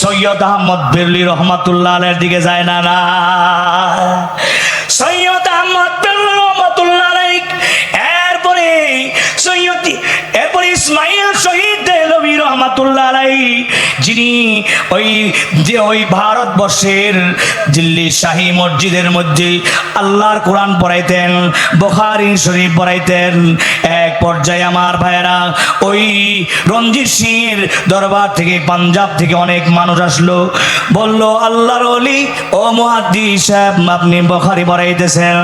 সৈয়দ আহমদ বিরলি রহমাতুল্লাহ আলের দিকে যায় না না। সৈয়দ আহমদ বিরলি রহমাতুল্লাহ আলাইক, এরপরে সৈয়দ, এরপরে ইসমাইল শহীদ দেলবি রহমাতুল্লাহ আলাই যিনি ওই, যে ওই ভারতবর্ষের দিল্লি শাহী মসজিদের মধ্যে আল্লাহর কোরআন পড়াইতেন বখারি শরীফ পড়াইতেন, এক পর্যায়ে আমার ভাইয়েরা ওই রঞ্জিত সিংয়ের দরবার থেকে, পাঞ্জাব থেকে অনেক মানুষ আসলো। বলল, আল্লাহর অলি ও মহাদ্দি সাহেব, আপনি বখারি পড়াইতেছেন।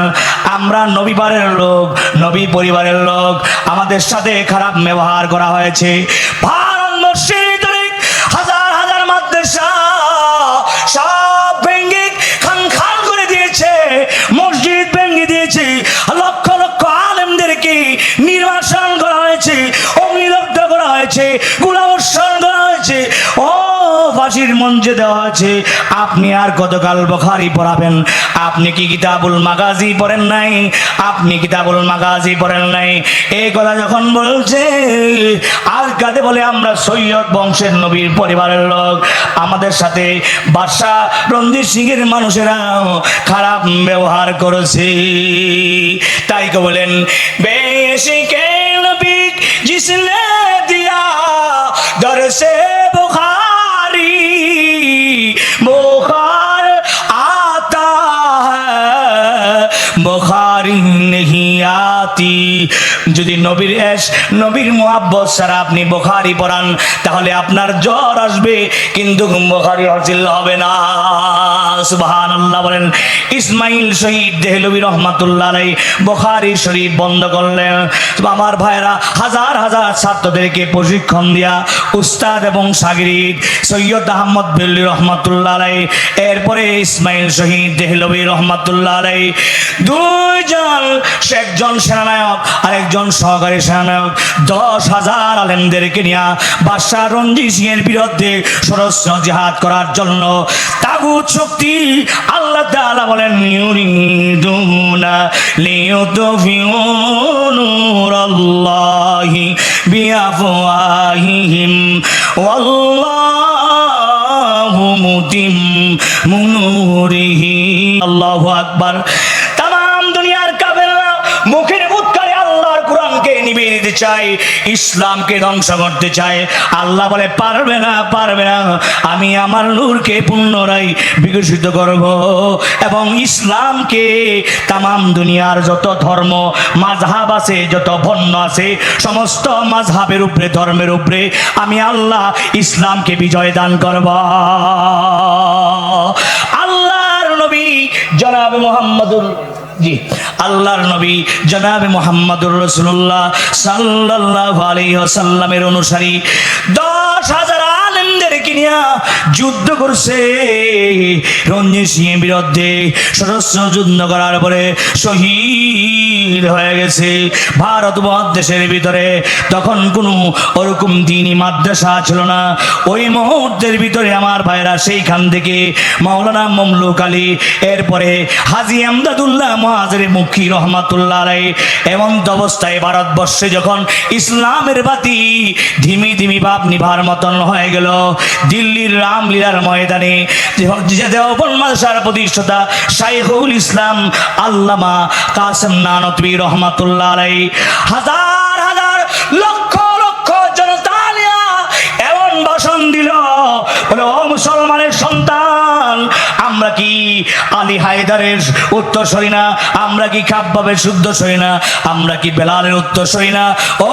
আমরা নবীবারের লোক, নবী পরিবারের লোক। আমাদের সাথে খারাপ ব্যবহার করা হয়েছে। ভারতবর্ষের গুলাবর্ষণ করা হয়েছে। ও ফাঁসির মঞ্চে দেওয়া আছে, আপনি আর কতকাল বখারি পড়াবেন। আপনি কি কিতাবুল মাগাজি পড়েন নাই? আপনি কিতাবুল মাগাজি পড়েন নাই? এই কথা যখন বলছে আর কাঁদে বলে, আমরা সৈয়দ বংশের নবীর পরিবারের লোক। আমাদের সাথে বাদশাহ রঞ্জিত সিংয়ের মানুষেরা খারাপ ব্যবহার করেছে। তাই কে বলেন বেশি কে নবী জিসনে দিয়া দর্শে বুখারি বুখার আতা বুখারি নেহি আতি যদি নবীর এস, নবীর মোহাব্বত সারা আপনি বোখারি পড়ান, তাহলে আপনার জ্বর আসবে, কিন্তু বোখারি হাসিল হবে না। সুবাহান আল্লাহ বলেন, ইসমাইল শহীদ দেহলবী রহমাতুল্লাহ আলাই বোখারি শরীফ বন্ধ করলেন। আমার ভাইরা হাজার হাজার ছাত্রদেরকে প্রশিক্ষণ দিয়া উস্তাদ এবং সাগরিদ সৈয়দ আহমদ বিল্লি রহমাতুল্লাহ আলাই, এরপরে ইসমাইল শহীদ দেহলবী রহমাতুল্লাহ আলাই। দুইজন একজন সেনানায়ক আর একজন সহকারী সেনানায়ক। দশ হাজার আলেমদেরকে নিয়ে বাদশাহ রঞ্জিত সিং এর বিরুদ্ধে সরস্ব জিহাদ করার জন্য তাগুত শক্তি আল্লাহ তাআলা বলেন, ইউরিদুনা লিয়ুতফিউ নূরাল্লাহি বিআফওয়াহিহিম। আল্লাহু আকবার। চায় ইসলামকে ধ্বংস করতে চায় আল্লাহ বলে, পারবে না পারবে না। আমি আমার নূরকে পুনরায় বিকশিত করব এবং ইসলামকে তামাম দুনিয়ার যত ধর্ম মাঝহাব আছে, যত বন্য আছে, সমস্ত মাঝহাবের উপরে, ধর্মের উপরে আমি আল্লাহ ইসলামকে বিজয় দান করব। আল্লাহর নবী জনাব মোহাম্মদুল জি। আল্লাহর নবী জনাবে মোহাম্মদুর রসুল্লাহ সাল্লাহ আলী সাল্লামের অনুসারী দশ হাজার আলেমদেরকে নিয়ে যুদ্ধ করছে। রঞ্জিত সিং বিরুদ্ধে সদস্য যুদ্ধ করার পরে শহীদ হয়ে গেছে। ভারত মহাদেশের ভিতরে তখন কোনো ওরকম দিনই মাদ্রাসা ছিল না। ওই মুহূর্তের ভিতরে আমার ভাইরা সেইখান থেকে মাওলানা মমলুক আলী, এরপরে হাজি আমদাদুল্লাহ মহাজের মুখী রহমাতুল্লাহ আলাই এমন্ত অবস্থায় ভারতবর্ষে যখন ইসলামের বাতি ধিমি ধিমি ভাব নিভার মতন হয়ে গেল দিল্লির রামলীলার ময়দানে দেওবন মাদ্রাসার প্রতিষ্ঠাতা শাইখুল ইসলাম আল্লামা কাসেম নানতবী রহমাতুল্লাহ আলাই। হাজার হাজার লক্ষ লক্ষ জনতালিয়া এমন ভাষণ দিল। বলে, ও মুসলমানের সন্তান, আমরা কি আলী হায়দারের উত্তর সই না? আমরা কি খাব্বাবের শুদ্ধ সই না? আমরা কি বেলালের উত্তর সই না? ও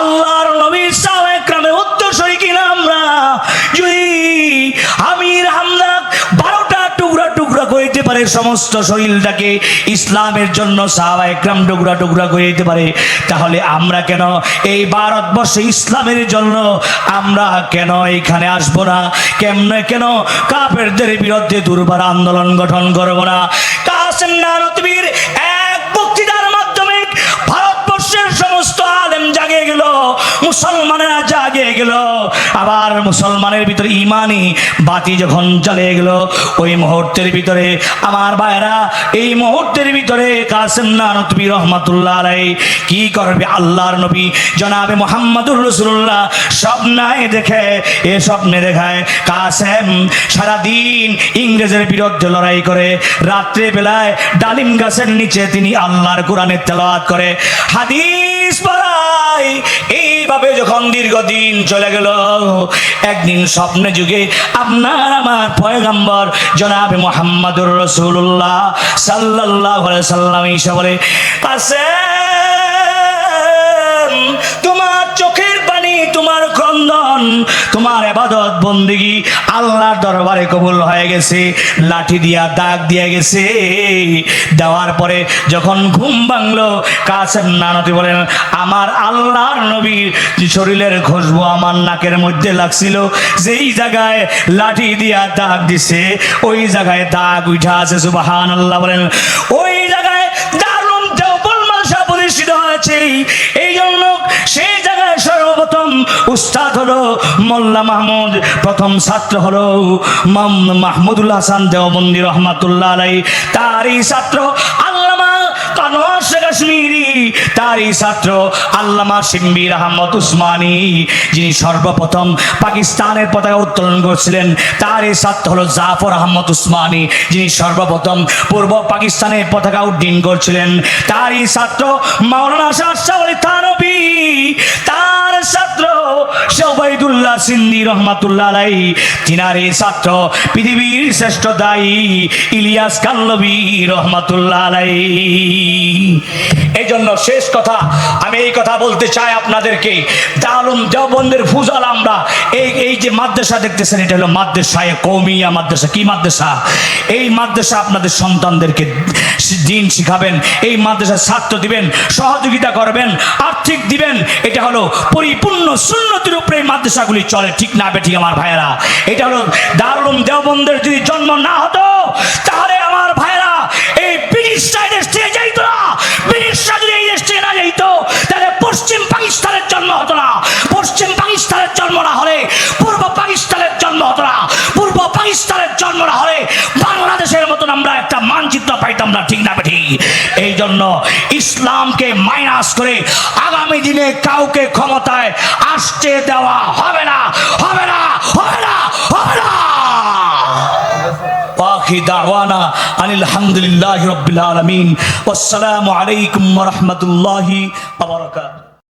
আল্লাহর নবীর সাহেবের উত্তর সই কিনা আমরা? আমির হামদা বারোটা টুকরা টুকরা করিতে পারে সমস্ত শরীরটাকে ইসলামের জন্য সাহাবা একরাম টুকরা টুকরা করে দিতে পারে। তাহলে আমরা কেন এই ভারতবর্ষে ইসলামের জন্য আমরা কেন এখানে আসব না? কেমনে কেন কাপেরদের বিরুদ্ধে দুর্বার আন্দোলন গঠন করব না? কাসেম নানতবীর এক বক্তৃতার মাধ্যমে ভারতবর্ষের সমস্ত আলেম জাগে গেল। মুসলমানেরা জাগে গেল। আবার মুসলমানের ভিতরে ইমানি বাতি যখন জ্বলে গেল, ওই মুহূর্তের ভিতরে আমার ভাইরা এই মুহূর্তের ভিতরে কাসেম নানতবি রহমাতুল্লাহ আলাই কি করবে আল্লাহর নবী? জনাবে মোহাম্মদুর রসুল্লাহ স্বপ্নায় দেখে, এ স্বপ্নে দেখায় কাসেম সারাদিন ইংরেজের বিরুদ্ধে লড়াই করে। রাত্রে বেলায় ডালিম গাছের নিচে তিনি আল্লাহর কোরআনের তেলাওয়াত করে। হাদিস এইভাবে যখন দীর্ঘদিন চলে গেল, একদিন স্বপ্নে যুগে আপনার আমার পয়গাম্বর জনাবে মোহাম্মদুর রসুল্লাহ সাল্লাহ সাল্লাম বলে পাশে তোমার চোখের পানি তোমার ক্রন্দন তোমার আবাদত বন্দিগি আল্লাহর দরবারে কবুল হয়ে গেছে, লাঠি দিয়া দাগ দিয়ে গেছে। দেওয়ার পরে যখন ঘুম ভাঙলো, কাসেম নানতি বলেন, আমার আল্লাহর নবীর শরীরের খুশবু আমার নাকের মধ্যে লাগছিল। যেই জায়গায় লাঠি দিয়া দাগ দিছে, ওই জায়গায় দাগ উঠা আছে সুবাহান আল্লাহ বলেন। ওই হয়েছে এই জন্য সেই জায়গায় সর্বপ্রথম উস্তাদ হলো মোল্লা মাহমুদ, প্রথম ছাত্র হলো মাহমুদুল হাসান দেওবন্দি রহমাতুল্লাহ আলাই তারই ছাত্র আল্লামা কাশ্মীরি। তারই ছাত্র আল্লামা শিম্বির আহমদ উসমানী, যিনি সর্বপ্রথম পাকিস্তানের পতাকা উত্তোলন করছিলেন। তারই ছাত্র হলো জাফর আহমদ উসমানী, যিনি সর্বপ্রথম পূর্ব পাকিস্তানের পতাকা উড্ডীন করছিলেন। তারই ছাত্র মাওলানা শাহ থানবী তার ছাত্র সবাইদুল্লাহ সিন্দি রহমাতুল্লাহ আলাই তিনারই ছাত্র, পৃথিবীর শ্রেষ্ঠ দায়ী ইলিয়াস রহমাতুল্লাহ এই জন্য শেষ কথা, আমি এই কথা বলতে চাই আপনাদেরকে। ফুজাল আমরা। এই এই যে মাদ্রাসা দেখতেছেন, এটা হলো মাদ্রাসায় কৌমিয়া মাদ্রাসা। কি মাদ্রাসা? এই মাদ্রাসা আপনাদের সন্তানদেরকে দিন শিখাবেন, এই মাদ্রাসায় ছাত্র দিবেন, সহযোগিতা করবেন, আর্থিক দিবেন। এটা হলো পরিপূর্ণ সুন্নতির উপরে এই মাদ্রাসাগুলি চলে, ঠিক না বেঠিক আমার ভাইয়েরা? এটা হলো দারুম দেওবন্দের যদি জন্ম না হতো, তাহলে আমার ভাইয়েরা, এই ব্রিটিশ সাইডের স্টেজে যাইতো না। ব্রিটিশরা যদি এই দেশ থেকে না যাইতো, তাহলে পশ্চিম পাকিস্তানের জন্ম হতো না। পশ্চিম পাকিস্তানের জন্ম না হলে, পূর্ব পাকিস্তানের জন্ম হতো না। পূর্ব পাকিস্তানের জন্ম না হলে, বাংলাদেশের মতন আমরা একটা মানচিত্র পাইতাম না, ঠিক না ঠিক। এই জন্য ইসলামকে মাইনাস করে আগামী দিনে কাউকে ক্ষমতায় আসতে দেওয়া হবে না হবে না হবে না হবে না واخر دعوانا ان الحمد لله رب العالمين والسلام عليكم ورحمه الله وبركاته